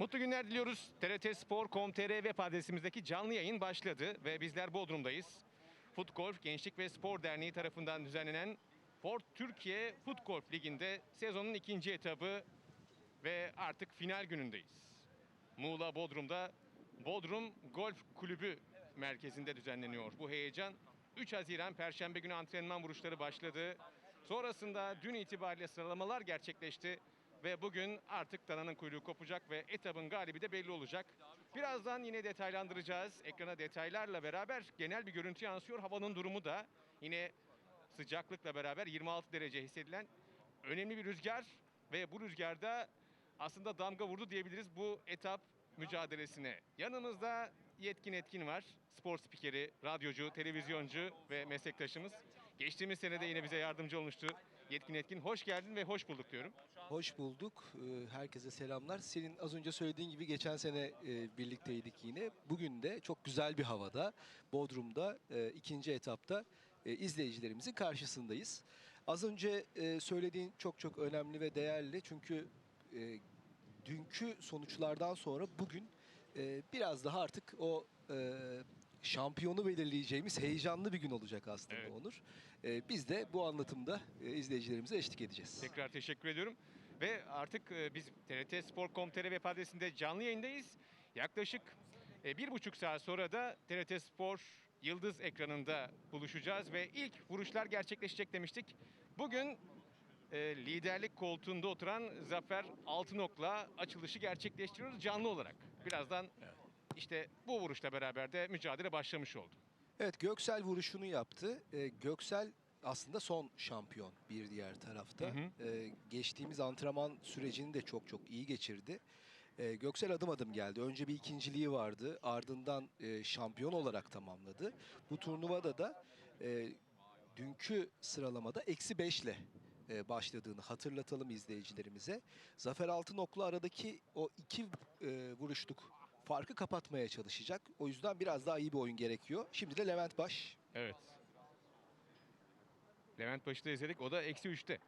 Mutlu günler diliyoruz. TRT Spor.com.tr web adresimizdeki canlı yayın başladı ve bizler Bodrum'dayız. Foot Golf Gençlik ve Spor Derneği tarafından düzenlenen Ford Türkiye Foot Golf Ligi'nde sezonun ikinci etabı ve artık final günündeyiz. Muğla Bodrum'da Bodrum Golf Kulübü merkezinde düzenleniyor. Bu heyecan 3 Haziran Perşembe günü antrenman vuruşları başladı. Sonrasında dün itibariyle sıralamalar gerçekleşti ve bugün artık dananın kuyruğu kopacak ve etabın galibi de belli olacak. Birazdan yine detaylandıracağız. Ekrana detaylarla beraber genel bir görüntü yansıyor. Havanın durumu da yine sıcaklıkla beraber 26 derece hissedilen önemli bir rüzgar ve bu rüzgarda aslında damga vurdu diyebiliriz bu etap mücadelesine. Yanımızda Yetkin Etkin var. Spor spikeri, radyocu, televizyoncu ve meslektaşımız. Geçtiğimiz sene de yine bize yardımcı olmuştu. Yetkin Etkin hoş geldin ve hoş bulduk diyorum. Hoş bulduk. Ee, Herkese selamlar. Senin az önce söylediğin gibi geçen sene e, birlikteydik yine. Bugün de çok güzel bir havada Bodrum'da e, ikinci etapta e, izleyicilerimizin karşısındayız. Az önce söylediğin çok çok önemli ve değerli çünkü dünkü sonuçlardan sonra bugün biraz daha artık o şampiyonu belirleyeceğimiz heyecanlı bir gün olacak aslında Evet. Onur. E, biz de bu anlatımda e, izleyicilerimize eşlik edeceğiz. Tekrar teşekkür ediyorum. Ve artık e, biz TRT Spor.com.tr web adresinde canlı yayındayız. Yaklaşık e, bir buçuk saat sonra da TRT Spor Yıldız ekranında buluşacağız ve ilk vuruşlar gerçekleşecek demiştik. Bugün e, liderlik koltuğunda oturan Zafer Altınok'la açılışı gerçekleştiriyoruz canlı olarak. Birazdan işte bu vuruşla beraber de mücadele başlamış oldu. Evet Göksel vuruşunu yaptı. Göksel aslında son şampiyon bir diğer tarafta. Hı hı. Ee, geçtiğimiz antrenman sürecini de çok çok iyi geçirdi. Ee, Göksel adım adım geldi. Önce bir ikinciliği vardı. Ardından e, şampiyon olarak tamamladı. Bu turnuvada da e, dünkü sıralamada eksi 5 ile e, başladığını hatırlatalım izleyicilerimize. Zafer Altınok'la aradaki o iki e, vuruşluk farkı kapatmaya çalışacak. O yüzden biraz daha iyi bir oyun gerekiyor. Şimdi de Levent Baş. Evet. Levent Baş'ı da izledik. O da eksi üçte.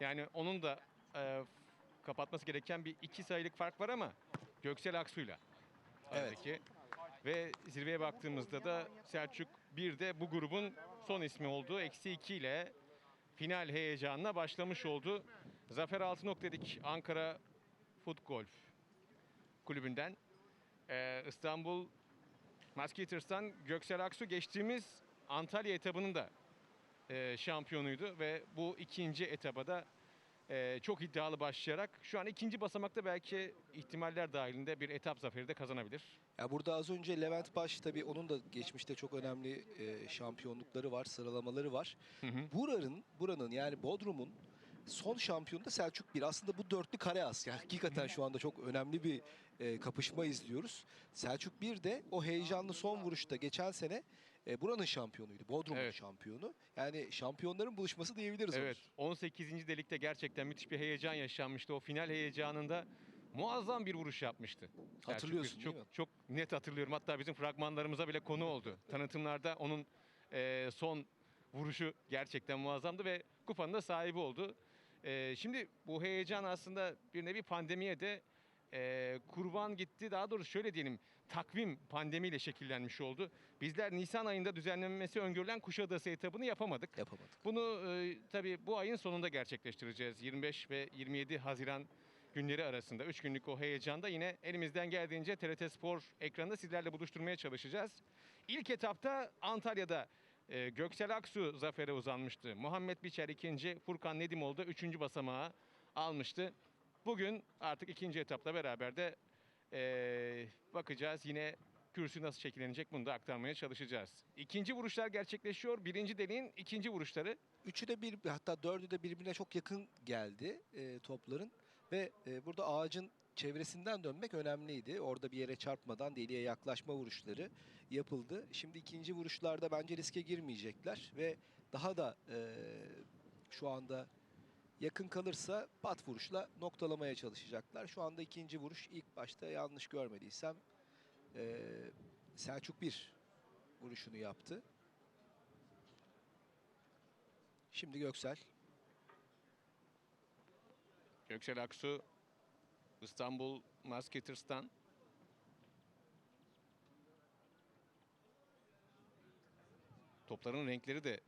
Yani onun da e, kapatması gereken bir iki sayılık fark var ama Göksel Aksu'yla. Evet. aradaki. Ve zirveye baktığımızda da Selçuk bir de bu grubun son ismi olduğu eksi 2 ile final heyecanına başlamış oldu. Zafer Altınok dedik Ankara Foot Golf kulübünden. Ee, İstanbul Musketeers'tan Göksel Aksu geçtiğimiz Antalya etabının da e, şampiyonuydu ve bu ikinci etaba da e, çok iddialı başlayarak şu an ikinci basamakta belki ihtimaller dahilinde bir etap zaferi de kazanabilir. Ya burada az önce Levent Baş tabii onun da geçmişte çok önemli e, şampiyonlukları var, sıralamaları var. Hı hı. Buranın, buranın yani Bodrum'un son şampiyonu da Selçuk bir. Aslında bu dörtlü kare as. Yani hakikaten şu anda çok önemli bir e, kapışma izliyoruz. Selçuk bir de o heyecanlı son vuruşta geçen sene e, buranın şampiyonuydu. Bodrum'un Evet. şampiyonu. Yani şampiyonların buluşması diyebiliriz. Evet, Onur. 18. delikte gerçekten müthiş bir heyecan yaşanmıştı. O final heyecanında muazzam bir vuruş yapmıştı. Hatırlıyorsun Gürç. değil çok, mi? Çok net hatırlıyorum. Hatta bizim fragmanlarımıza bile konu oldu. Tanıtımlarda onun e, son vuruşu gerçekten muazzamdı ve kupanın da sahibi oldu. E, şimdi bu heyecan aslında bir nevi pandemiye de e, kurban gitti. Daha doğrusu şöyle diyelim takvim pandemiyle şekillenmiş oldu. Bizler Nisan ayında düzenlenmesi öngörülen Kuşadası etabını yapamadık. Yapamadık. Bunu e, tabii bu ayın sonunda gerçekleştireceğiz. 25 ve 27 Haziran günleri arasında 3 günlük o heyecanda yine elimizden geldiğince TRT Spor ekranında sizlerle buluşturmaya çalışacağız. İlk etapta Antalya'da e, Göksel Aksu zafere uzanmıştı. Muhammed Biçer ikinci, Furkan Nedimoğlu da üçüncü basamağı almıştı. Bugün artık ikinci etapla beraber de e, bakacağız yine kürsü nasıl şekillenecek bunu da aktarmaya çalışacağız. İkinci vuruşlar gerçekleşiyor. Birinci deliğin ikinci vuruşları. Üçü de bir hatta dördü de birbirine çok yakın geldi e, topların ve e, burada ağacın çevresinden dönmek önemliydi. Orada bir yere çarpmadan deliğe yaklaşma vuruşları yapıldı. Şimdi ikinci vuruşlarda bence riske girmeyecekler ve daha da e, şu anda yakın kalırsa pat vuruşla noktalamaya çalışacaklar. Şu anda ikinci vuruş ilk başta yanlış görmediysem e, Selçuk bir vuruşunu yaptı. Şimdi Göksel. Göksel Aksu İstanbul Musketeers'tan. Topların renkleri de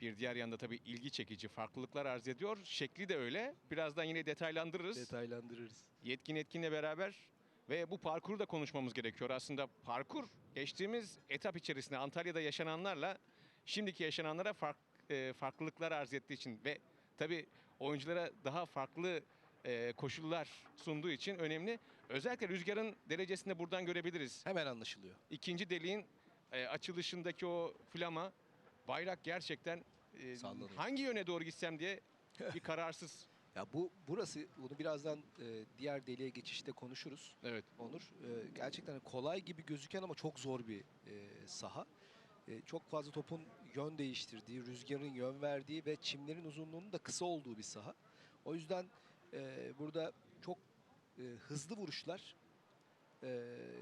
bir diğer yanda tabii ilgi çekici farklılıklar arz ediyor. Şekli de öyle. Birazdan yine detaylandırırız. Detaylandırırız. Yetkin Etkin'le beraber ve bu parkuru da konuşmamız gerekiyor. Aslında parkur geçtiğimiz etap içerisinde Antalya'da yaşananlarla şimdiki yaşananlara fark, e, farklılıklar arz ettiği için ve tabii oyunculara daha farklı e, koşullar sunduğu için önemli. Özellikle rüzgarın derecesini de buradan görebiliriz. Hemen anlaşılıyor. İkinci deliğin e, açılışındaki o flama bayrak gerçekten e, Sallanıyor. hangi yöne doğru gitsem diye bir kararsız. Ya bu burası bunu birazdan e, diğer deliğe geçişte konuşuruz. Evet. Onur. E, gerçekten kolay gibi gözüken ama çok zor bir e, saha. E, çok fazla topun yön değiştirdiği, rüzgarın yön verdiği ve çimlerin uzunluğunun da kısa olduğu bir saha. O yüzden e, burada çok e, hızlı vuruşlar e,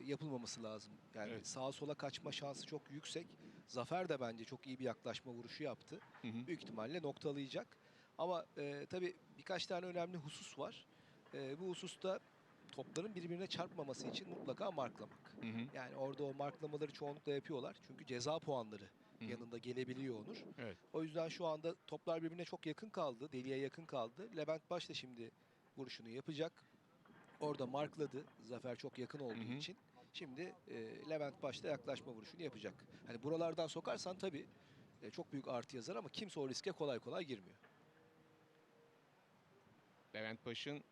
yapılmaması lazım. Yani Evet. sağa sola kaçma şansı çok yüksek. Zafer de bence çok iyi bir yaklaşma vuruşu yaptı. Hı hı. Büyük ihtimalle noktalayacak. Ama e, tabii birkaç tane önemli husus var. E, bu hususta topların birbirine çarpmaması için mutlaka marklamak. Hı hı. Yani orada o marklamaları çoğunlukla yapıyorlar. Çünkü ceza puanları Hı hı. yanında gelebiliyor Onur. Evet. O yüzden şu anda toplar birbirine çok yakın kaldı. Deliğe yakın kaldı. Levent Baş da şimdi vuruşunu yapacak. Orada markladı. Zafer çok yakın olduğu Hı hı. için. Şimdi e, Levent Baş da yaklaşma vuruşunu yapacak. Hani buralardan sokarsan tabii e, çok büyük artı yazar ama kimse o riske kolay kolay girmiyor. Levent Baş'ın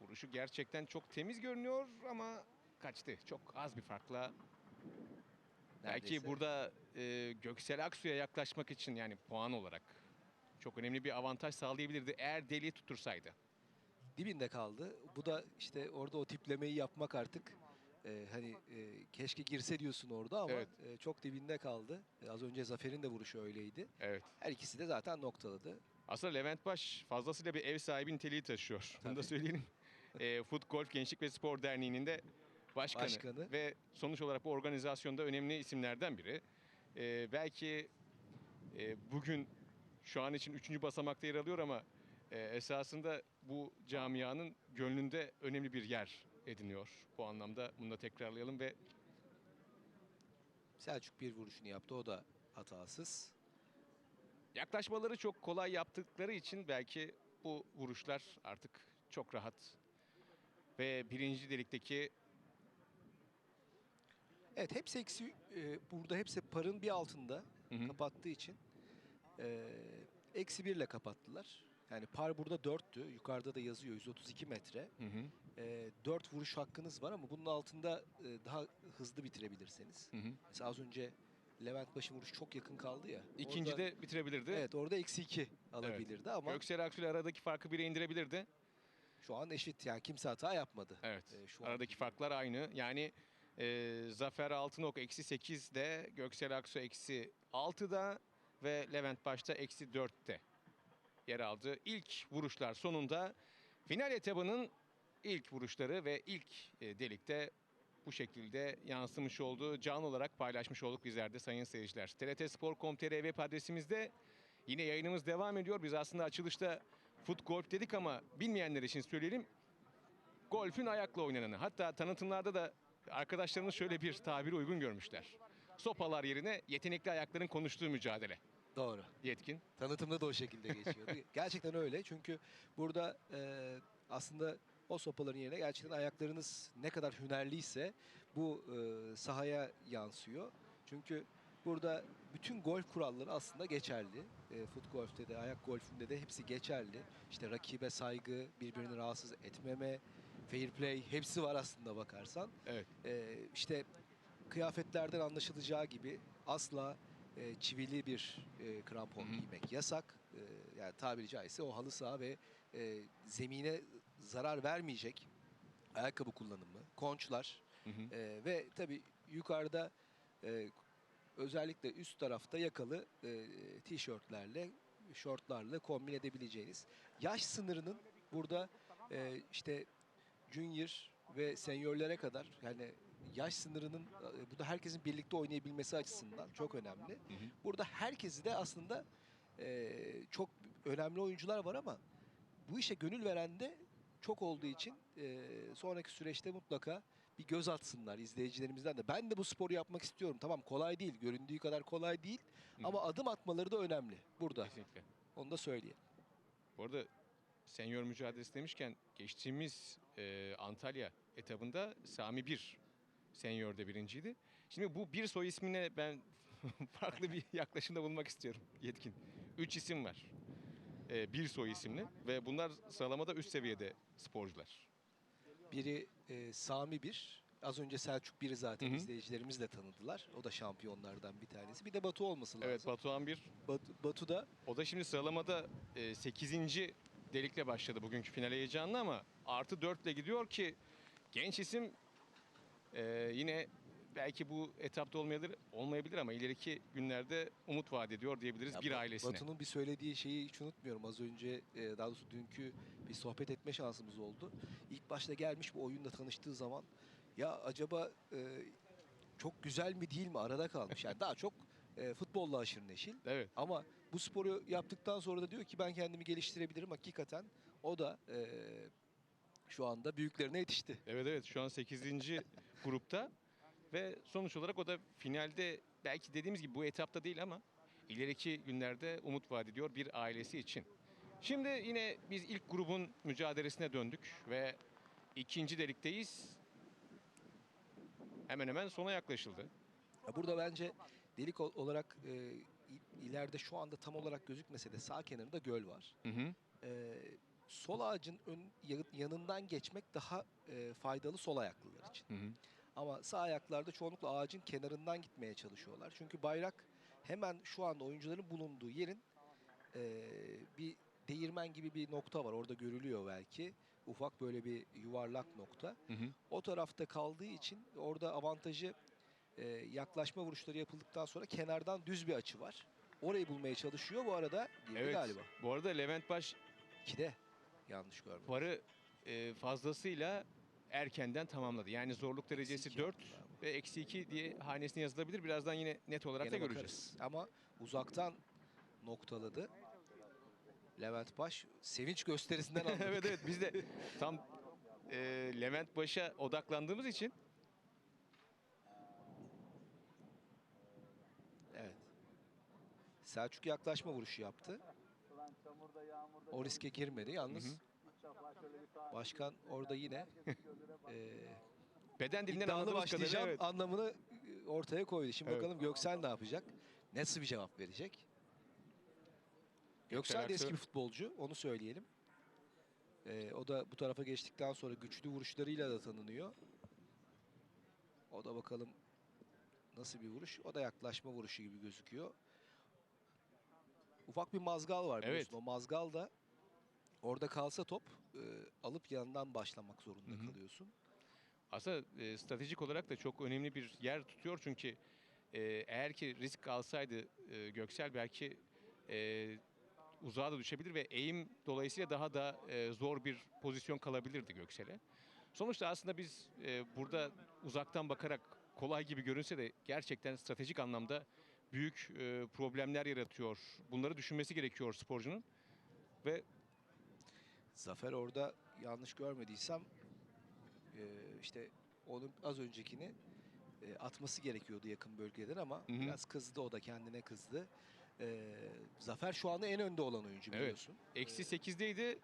vuruşu gerçekten çok temiz görünüyor ama kaçtı. Çok az bir farkla. Belki Neredeyse. burada e, Göksel Aksu'ya yaklaşmak için yani puan olarak çok önemli bir avantaj sağlayabilirdi eğer deliği tutursaydı. Dibinde kaldı. Bu da işte orada o tiplemeyi yapmak artık e, hani e, keşke girse diyorsun orada ama Evet. e, çok dibinde kaldı. E, az önce Zafer'in de vuruşu öyleydi. Evet. Her ikisi de zaten noktaladı. Aslında Levent Baş fazlasıyla bir ev sahibi niteliği taşıyor. Bunu da Tabii. söyleyelim. e, Foot Golf Gençlik ve Spor Derneği'nin de başkanı, Başkanı. ve sonuç olarak bu organizasyonda önemli isimlerden biri. E, belki e, bugün şu an için üçüncü basamakta yer alıyor ama e, esasında bu camianın gönlünde önemli bir yer ediniyor. Bu anlamda bunu da tekrarlayalım ve Selçuk bir vuruşunu yaptı. O da hatasız. yaklaşmaları çok kolay yaptıkları için belki bu vuruşlar artık çok rahat ve birinci delikteki Evet hepsi eksi e, burada hepsi parın bir altında Hı hı. kapattığı için e, eksi birle kapattılar. Yani par burada 4'tü. Yukarıda da yazıyor 132 metre. Hı hı. E, 4 vuruş hakkınız var ama bunun altında e, daha hızlı bitirebilirseniz. Hı hı. Mesela az önce Levent Baş'ın vuruşu çok yakın kaldı ya. İkinci Orada- de bitirebilirdi. Evet orada eksi 2 alabilirdi ama Göksel Aksu ile aradaki farkı bire indirebilirdi. şu an eşit. Yani kimse hata yapmadı. Evet. E, şu an Aradaki farklar aynı. Yani e, Zafer Altınok eksi 8'de, Göksel Aksu eksi 6'da ve Levent Baş'ta eksi 4'te yer aldı. İlk vuruşlar sonunda final etabının ilk vuruşları ve ilk e, delikte bu şekilde yansımış oldu. Can olarak paylaşmış olduk bizler de sayın seyirciler. TRT Spor.com.tr web adresimizde yine yayınımız devam ediyor. Biz aslında açılışta Foot Golf dedik ama bilmeyenler için söyleyelim golfün ayakla oynananı. Hatta tanıtımlarda da arkadaşlarımız şöyle bir tabiri uygun görmüşler. Sopalar yerine yetenekli ayakların konuştuğu mücadele. Doğru. Yetkin. Tanıtımda da o şekilde geçiyordu. gerçekten öyle çünkü burada e, aslında o sopaların yerine gerçekten ayaklarınız ne kadar hünerliyse bu e, sahaya yansıyor. Çünkü burada bütün golf kuralları aslında geçerli. E, fut golfte de, ayak golfünde de hepsi geçerli. İşte rakibe saygı, birbirini rahatsız etmeme, fair play hepsi var aslında bakarsan. Evet. E, işte kıyafetlerden anlaşılacağı gibi asla e, çivili bir e, krampon Hı hı. giymek yasak. E, yani tabiri caizse o halı saha ve e, zemine zarar vermeyecek ayakkabı kullanımı, konçlar Hı hı. e, ve tabii yukarıda e, özellikle üst tarafta yakalı e, tişörtlerle, şortlarla kombin edebileceğiniz yaş sınırının burada e, işte junior ve seniorlere kadar yani yaş sınırının e, bu da herkesin birlikte oynayabilmesi açısından çok önemli. Hı hı. Burada herkesi de aslında e, çok önemli oyuncular var ama bu işe gönül veren de çok olduğu için e, sonraki süreçte mutlaka bir göz atsınlar izleyicilerimizden de. Ben de bu sporu yapmak istiyorum. Tamam kolay değil. Göründüğü kadar kolay değil. Hı. Ama adım atmaları da önemli burada. Kesinlikle. Onu da söyleyelim. Bu arada senior mücadelesi demişken geçtiğimiz e, Antalya etabında Sami Bir senior'da birinciydi. Şimdi bu bir soy ismine ben farklı bir yaklaşımda bulunmak istiyorum Yetkin. Üç isim var. E, bir soy isimli ve bunlar sıralamada üst seviyede sporcular. Biri e, Sami bir. Az önce Selçuk biri zaten Hı hı. izleyicilerimiz de tanıdılar. O da şampiyonlardan bir tanesi. Bir de Batu olması lazım. Evet Batuhan Bir. Batu, Batu da O da şimdi sıralamada e, 8. delikle başladı bugünkü final heyecanlı ama artı 4 ile gidiyor ki genç isim e, yine belki bu etapta olmayabilir, olmayabilir ama ileriki günlerde umut vaat ediyor diyebiliriz Ya bir ailesine. Batu'nun bir söylediği şeyi hiç unutmuyorum. Az önce e, daha doğrusu dünkü bir sohbet etme şansımız oldu. İlk başta gelmiş bu oyunda tanıştığı zaman ya acaba e, çok güzel mi değil mi arada kalmış. Yani daha çok e, futbolla aşırı neşil. Evet. Ama bu sporu yaptıktan sonra da diyor ki ben kendimi geliştirebilirim. Hakikaten o da e, şu anda büyüklerine yetişti. Evet evet şu an 8. grupta ve sonuç olarak o da finalde belki dediğimiz gibi bu etapta değil ama ileriki günlerde umut vaat ediyor bir ailesi için. Şimdi yine biz ilk grubun mücadelesine döndük ve ikinci delikteyiz. Hemen hemen sona yaklaşıldı. Ya burada bence delik ol- olarak e, ileride şu anda tam olarak gözükmese de sağ kenarında göl var. Hı hı. e, sol ağacın ön, ya- yanından geçmek daha e, faydalı sol ayaklılar için. Hı hı. Ama sağ ayaklarda çoğunlukla ağacın kenarından gitmeye çalışıyorlar. Çünkü bayrak hemen şu anda oyuncuların bulunduğu yerin e, bir değirmen gibi bir nokta var. Orada görülüyor belki. Ufak böyle bir yuvarlak nokta. Hı hı. O tarafta kaldığı için orada avantajı e, yaklaşma vuruşları yapıldıktan sonra kenardan düz bir açı var. Orayı bulmaya çalışıyor. Bu arada girdi Evet. galiba. Bu arada Levent Baş 2'de yanlış görmedim. farı e, fazlasıyla erkenden tamamladı. Yani zorluk derecesi iki 4 yaptı galiba. ve eksi 2 diye hanesine yazılabilir. Birazdan yine net olarak Gene da göreceğiz. bakarız. Ama uzaktan noktaladı. Levent Baş sevinç gösterisinden anladık. evet evet biz de tam e, Levent Baş'a odaklandığımız için evet. Selçuk yaklaşma vuruşu yaptı. O riske girmedi. Yalnız başkan orada yine e, beden dilinden iddialı başlayacağım evet. anlamını e, ortaya koydu. Şimdi Evet. bakalım Göksel ne yapacak? Nasıl bir cevap verecek? Göksel de eski bir futbolcu. Onu söyleyelim. Ee, o da bu tarafa geçtikten sonra güçlü vuruşlarıyla da tanınıyor. O da bakalım nasıl bir vuruş. O da yaklaşma vuruşu gibi gözüküyor. Ufak bir mazgal var biliyorsun. Evet. O mazgal da orada kalsa top e, alıp yanından başlamak zorunda Hı hı. kalıyorsun. Aslında e, stratejik olarak da çok önemli bir yer tutuyor çünkü e, eğer ki risk alsaydı e, Göksel belki e, uzağa da düşebilir ve eğim dolayısıyla daha da e, zor bir pozisyon kalabilirdi Göksel'e. Sonuçta aslında biz e, burada uzaktan bakarak kolay gibi görünse de gerçekten stratejik anlamda büyük e, problemler yaratıyor. Bunları düşünmesi gerekiyor sporcunun. Ve Zafer orada yanlış görmediysem e, işte onun az öncekini e, atması gerekiyordu yakın bölgeden ama Hı hı. biraz kızdı o da kendine kızdı. E, Zafer şu anda en önde olan oyuncu Evet. biliyorsun. eksi 8'deydi.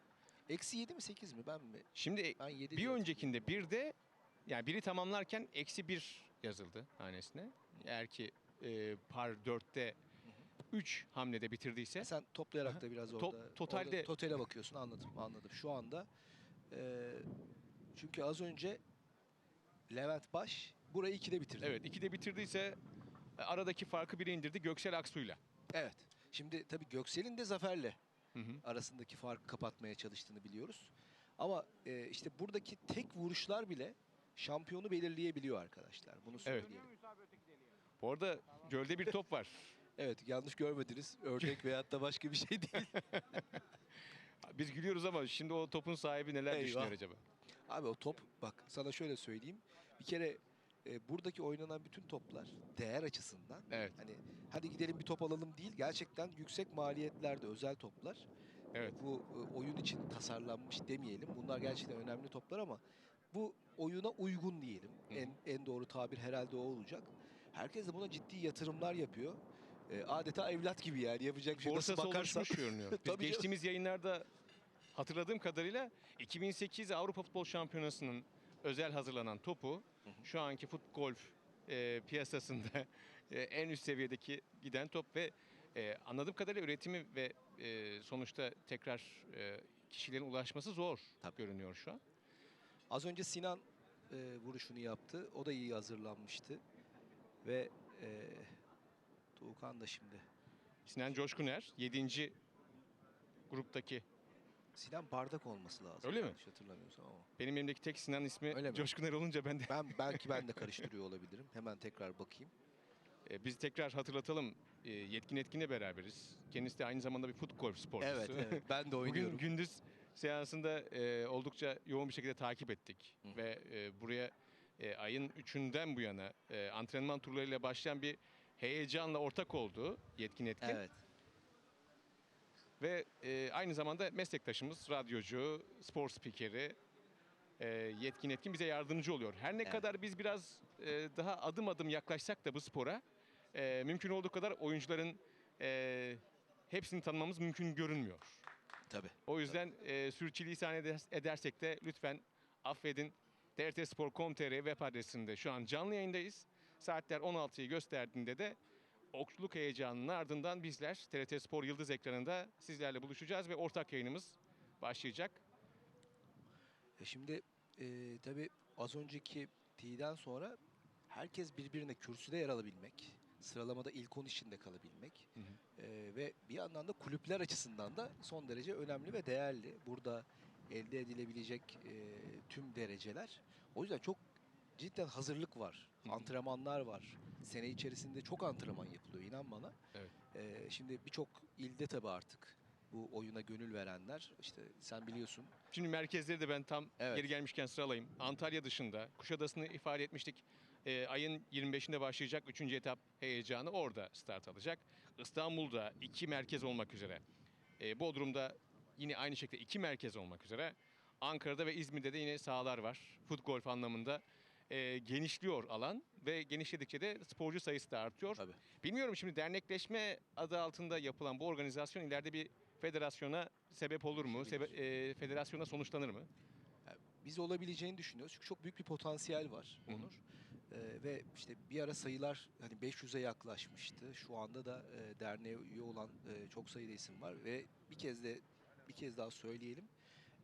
Eksi 7 mi 8 mi ben mi? Şimdi e, Ben 7 Bir öncekinde bir de yani biri tamamlarken eksi bir yazıldı hanesine. Eğer ki e, par 4'te 3 hamlede bitirdiyse Sen toplayarak da biraz orada, totalde- orada totale bakıyorsun anladım anladım. Şu anda e, çünkü az önce Levent Baş burayı 2'de bitirdi. evet 2'de bitirdiyse e, aradaki farkı bire indirdi Göksel Aksu'yla. Evet. Şimdi tabii Göksel'in de Zafer'le Hı hı. arasındaki farkı kapatmaya çalıştığını biliyoruz. Ama e, işte buradaki tek vuruşlar bile şampiyonu belirleyebiliyor arkadaşlar. Bunu Evet. Bu arada gölde bir top var. Evet yanlış görmediniz. Ördek veyahut da başka bir şey değil. Biz gülüyoruz ama şimdi o topun sahibi neler Eyvah. düşünüyor acaba? Abi o top bak sana şöyle söyleyeyim. Bir kere e, buradaki oynanan bütün toplar değer açısından Evet. hani hadi gidelim bir top alalım değil gerçekten yüksek maliyetlerde özel toplar Evet. Bu e, oyun için tasarlanmış demeyelim. Bunlar gerçekten önemli toplar ama bu oyuna uygun diyelim. Hı. En en doğru tabir herhalde o olacak. Herkes de buna ciddi yatırımlar yapıyor. E, adeta evlat gibi yani yapacak bir şey nasıl Borsası bakarsan. oluşmuş görünüyor. Biz geçtiğimiz yayınlarda hatırladığım kadarıyla 2008 Avrupa Futbol Şampiyonası'nın özel hazırlanan topu Hı hı. şu anki fut golf e, piyasasında e, en üst seviyedeki giden top ve e, anladığım kadarıyla üretimi ve e, sonuçta tekrar e, kişilerin ulaşması zor Tabii. görünüyor şu an. Az önce Sinan e, vuruşunu yaptı. O da iyi hazırlanmıştı. Ve e, Tuğkan da şimdi. Sinan Coşkuner 7. gruptaki Sinan Bardak olması lazım. Öyle mi? Yanlış hatırlamıyorsam ama. benim elimdeki tek Sinan ismi Öyle mi? Coşkuner olunca ben de Ben belki ben de karıştırıyor olabilirim. Hemen tekrar bakayım. E, biz tekrar hatırlatalım. E, Yetkin Etkin'le beraberiz. Kendisi de aynı zamanda bir fut golf sporcusu. Evet, evet. Ben de oynuyorum. Bugün gündüz seansında e, oldukça yoğun bir şekilde takip ettik. Hı. Ve e, buraya e, ayın 3'ünden bu yana e, antrenman turlarıyla başlayan bir heyecanla ortak oldu Yetkin Etkin. Evet. Ve e, aynı zamanda meslektaşımız, radyocu, spor spikeri e, Yetkin Etkin bize yardımcı oluyor. Her ne Evet. kadar biz biraz e, daha adım adım yaklaşsak da bu spora e, mümkün olduğu kadar oyuncuların e, hepsini tanımamız mümkün görünmüyor. Tabii. O yüzden e, sürçülisan eder- edersek de lütfen affedin. trtspor.com.tr web adresinde şu an canlı yayındayız. Saatler 16'yı gösterdiğinde de okçuluk heyecanının ardından bizler TRT Spor Yıldız ekranında sizlerle buluşacağız ve ortak yayınımız başlayacak. E şimdi e, tabii az önceki T'den sonra herkes birbirine kürsüde yer alabilmek, sıralamada ilk 10 içinde kalabilmek Hı hı. e, ve bir yandan da kulüpler açısından da son derece önemli ve değerli. Burada elde edilebilecek e, tüm dereceler. O yüzden çok cidden hazırlık var, antrenmanlar var. Sene içerisinde çok antrenman yapılıyor inan bana. Evet. E, şimdi birçok ilde tabii artık bu oyuna gönül verenler işte sen biliyorsun Şimdi merkezleri de ben tam Evet. geri gelmişken sıralayayım. Antalya dışında Kuşadası'nı ifade etmiştik. Ee, ayın 25'inde başlayacak 3. etap heyecanı orada start alacak. İstanbul'da iki merkez olmak üzere. Ee, Bodrum'da yine aynı şekilde iki merkez olmak üzere. Ankara'da ve İzmir'de de yine sahalar var. Fut golf anlamında Ee, genişliyor alan ve genişledikçe de sporcu sayısı da artıyor. Tabii. Bilmiyorum şimdi dernekleşme adı altında yapılan bu organizasyon ileride bir federasyona sebep olur mu? Sebe- e, federasyona sonuçlanır mı? biz olabileceğini düşünüyoruz. Çünkü çok büyük bir potansiyel var Hı hı. Onur. Ee, ve işte bir ara sayılar hani 500'e yaklaşmıştı. Şu anda da e, derneğe üye olan e, çok sayıda isim var ve bir kez de bir kez daha söyleyelim.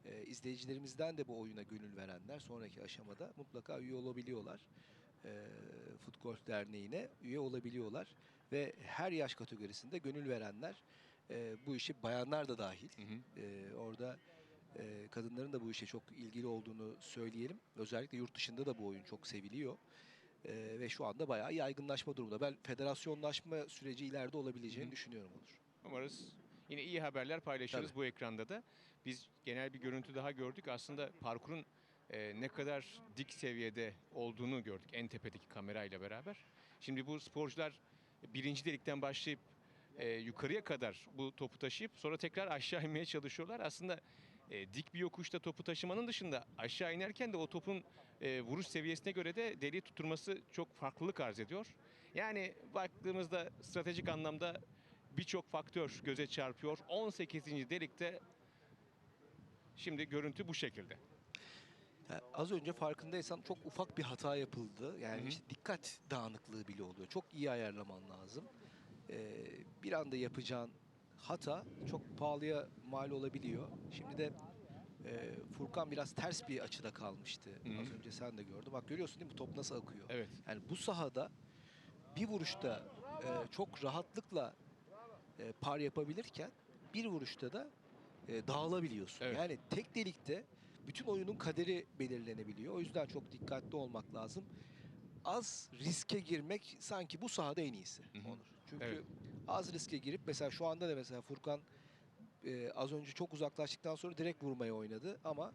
E, izleyicilerimizden de bu oyuna gönül verenler sonraki aşamada mutlaka üye olabiliyorlar. E, Foot Golf Derneği'ne üye olabiliyorlar ve her yaş kategorisinde gönül verenler e, bu işi bayanlar da dahil Hı hı. ee, orada e, kadınların da bu işe çok ilgili olduğunu söyleyelim. Özellikle yurt dışında da bu oyun çok seviliyor. Ee, ve şu anda bayağı yaygınlaşma durumunda. Ben federasyonlaşma süreci ileride olabileceğini Hı. düşünüyorum Onur. Umarız yine iyi haberler paylaşırız Tabii. bu ekranda da. Biz genel bir görüntü daha gördük. Aslında parkurun e, ne kadar dik seviyede olduğunu gördük en tepedeki kamerayla beraber. Şimdi bu sporcular birinci delikten başlayıp e, yukarıya kadar bu topu taşıyıp sonra tekrar aşağı inmeye çalışıyorlar. Aslında e, dik bir yokuşta topu taşımanın dışında aşağı inerken de o topun e, vuruş seviyesine göre de deliği tutturması çok farklılık arz ediyor. Yani baktığımızda stratejik anlamda birçok faktör göze çarpıyor. 18. delikte şimdi görüntü bu şekilde. Ya, az önce farkındaysan çok ufak bir hata yapıldı. Yani Hı hı. işte dikkat dağınıklığı bile oluyor. Çok iyi ayarlaman lazım. Ee, bir anda yapacağın hata çok pahalıya mal olabiliyor. Şimdi de e, Furkan biraz ters bir açıda kalmıştı. Hı hı. Az önce sen de gördün. Bak görüyorsun değil mi top nasıl akıyor? Evet. Yani bu sahada bir vuruşta e, çok rahatlıkla e, par yapabilirken bir vuruşta da e, dağılabiliyorsun. Evet. Yani tek delikte bütün oyunun kaderi belirlenebiliyor. O yüzden çok dikkatli olmak lazım. Az riske girmek sanki bu sahada en iyisi. Onur. Çünkü Evet. az riske girip mesela şu anda da mesela Furkan e, az önce çok uzaklaştıktan sonra direkt vurmaya oynadı ama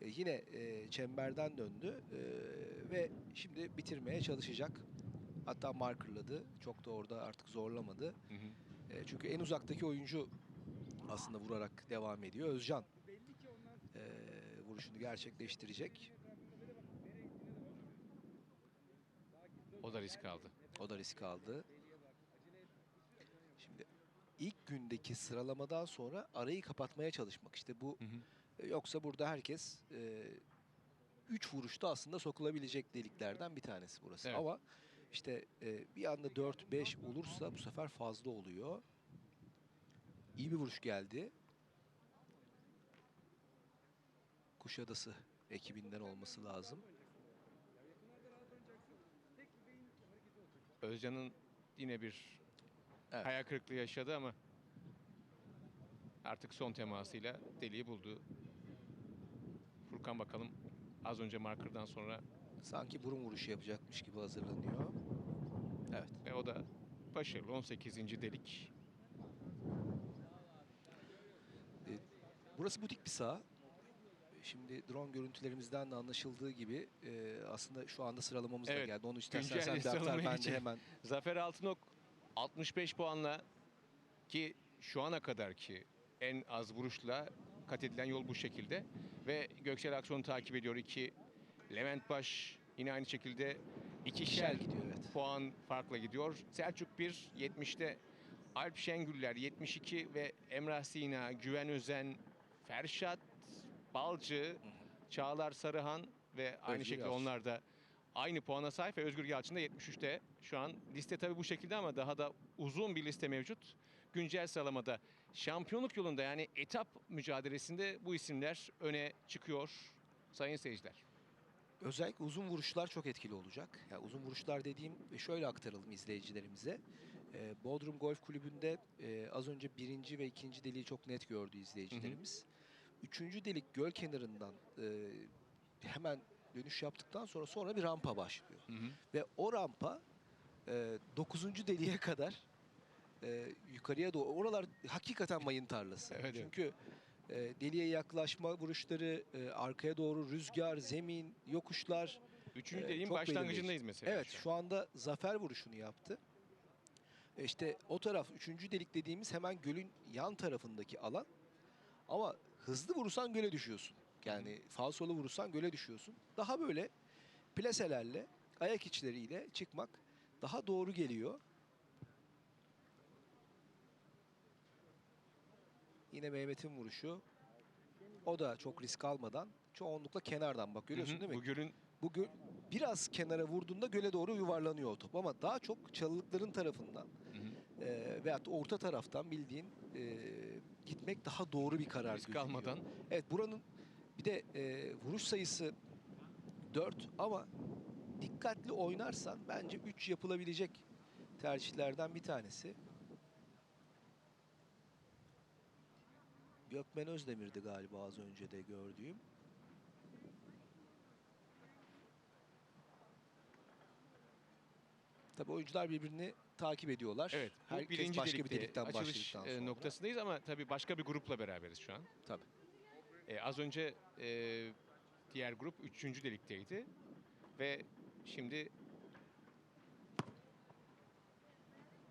e, yine e, çemberden döndü e, ve şimdi bitirmeye çalışacak. Hatta markerladı. Çok da orada artık zorlamadı. Hı hı. E, çünkü en uzaktaki oyuncu aslında vurarak devam ediyor. Özcan e, vuruşunu gerçekleştirecek. O da risk aldı. O da risk aldı. Şimdi ilk gündeki sıralamadan sonra arayı kapatmaya çalışmak. İşte bu Hı hı. e, yoksa burada herkes 3 vuruşta aslında sokulabilecek deliklerden bir tanesi burası. Evet. Ama işte e, bir anda 4-5 olursa bu sefer fazla oluyor. İyi bir vuruş geldi. Kuşadası ekibinden olması lazım. Özcan'ın yine bir Evet. hayal kırıklığı yaşadı ama artık son temasıyla deliği buldu. Furkan bakalım az önce markerdan sonra Sanki burun vuruşu yapacakmış gibi hazırlanıyor. Evet. ve o da başarılı 18. delik. Burası butik bir saha. Şimdi drone görüntülerimizden de anlaşıldığı gibi e, aslında şu anda sıralamamız da Evet, geldi. Onu istersen sen sıralamayı ben de hemen Zafer Altınok 65 puanla ki şu ana kadar ki en az vuruşla kat edilen yol bu şekilde. Ve Göksel Akson takip ediyor 2. Levent Baş yine aynı şekilde ikişer Şel gidiyor evet. puan farkla gidiyor. Selçuk 1, 70'te Alp Şengüller 72 ve Emrah Sina, Güven Özen, Ferşat, Balcı, Çağlar Sarıhan ve aynı Özgür şekilde Yalçın. onlar da aynı puana sahip ve Özgür Yalçın da 73'te. Şu an liste tabii bu şekilde ama daha da uzun bir liste mevcut. Güncel sıralamada şampiyonluk yolunda yani etap mücadelesinde bu isimler öne çıkıyor sayın seyirciler. Özellikle uzun vuruşlar çok etkili olacak. Yani uzun vuruşlar dediğim e, şöyle aktaralım izleyicilerimize. E, Bodrum Golf Kulübü'nde e, az önce birinci ve ikinci deliği çok net gördü izleyicilerimiz. Üçüncü delik göl kenarından e, hemen dönüş yaptıktan sonra sonra bir rampa başlıyor. Hı hı. Ve o rampa e, 9. deliğe kadar e, yukarıya doğru. Oralar hakikaten mayın tarlası. Evet, evet. Çünkü e, deliğe yaklaşma vuruşları, e, arkaya doğru rüzgar, zemin, yokuşlar. Üçüncü Ee, dediğim çok başlangıcındayız belirleyici. mesela. evet şu anda zafer vuruşunu yaptı. E, İşte o taraf üçüncü delik dediğimiz hemen gölün yan tarafındaki alan. Ama hızlı vurursan göle düşüyorsun. Yani falsolu vurursan göle düşüyorsun. Daha böyle plaselerle, ayak içleriyle çıkmak daha doğru geliyor. Yine Mehmet'in vuruşu. O da çok risk almadan çoğunlukla kenardan bak görüyorsun Hı hı. değil mi? Bu gölün Bu gö- biraz kenara vurduğunda göle doğru yuvarlanıyor o top ama daha çok çalılıkların tarafından Hı hı. e, veyahut orta taraftan bildiğin e, gitmek daha doğru bir karar risk gözüküyor. almadan Evet buranın bir de e, vuruş sayısı 4 ama dikkatli oynarsan bence 3 yapılabilecek tercihlerden bir tanesi. Gökmen Özdemir'di galiba az önce de gördüğüm. Tabii oyuncular birbirini takip ediyorlar. Evet, bu Herkes birinci başka bir delikten açılış başladıktan e, sonra. noktasındayız ama tabii başka bir grupla beraberiz şu an. Tabii. E, az önce e, diğer grup üçüncü delikteydi ve şimdi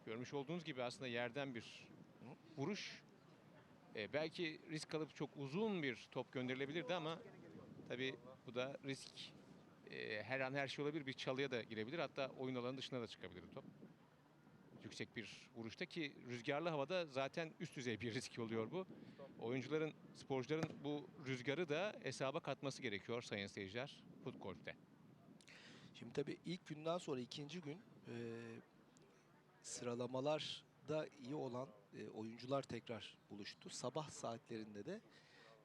görmüş olduğunuz gibi aslında yerden bir vuruş. E, belki risk alıp çok uzun bir top gönderilebilirdi ama tabii bu da risk. E, her an her şey olabilir. Bir çalıya da girebilir. Hatta oyun alanı dışına da çıkabilir top. Yüksek bir vuruşta ki rüzgarlı havada zaten üst düzey bir risk oluyor bu. Oyuncuların, sporcuların bu rüzgarı da hesaba katması gerekiyor sayın seyirciler golfte. Şimdi tabii ilk günden sonra ikinci gün e, sıralamalarda iyi olan e, oyuncular tekrar buluştu. Sabah saatlerinde de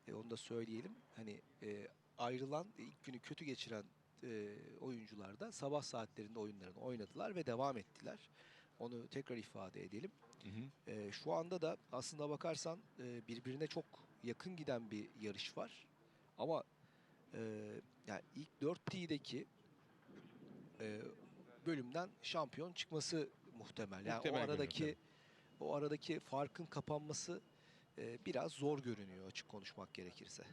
e, onu da söyleyelim. Hani e, ayrılan ilk günü kötü geçiren e, oyuncular da sabah saatlerinde oyunlarını oynadılar ve devam ettiler. Onu tekrar ifade edelim. E, şu anda da aslında bakarsan e, birbirine çok yakın giden bir yarış var. Ama e, yani ilk 4 T'deki e, bölümden şampiyon çıkması muhtemel. Yani Muhtemel o aradaki o aradaki farkın kapanması e, biraz zor görünüyor açık konuşmak gerekirse.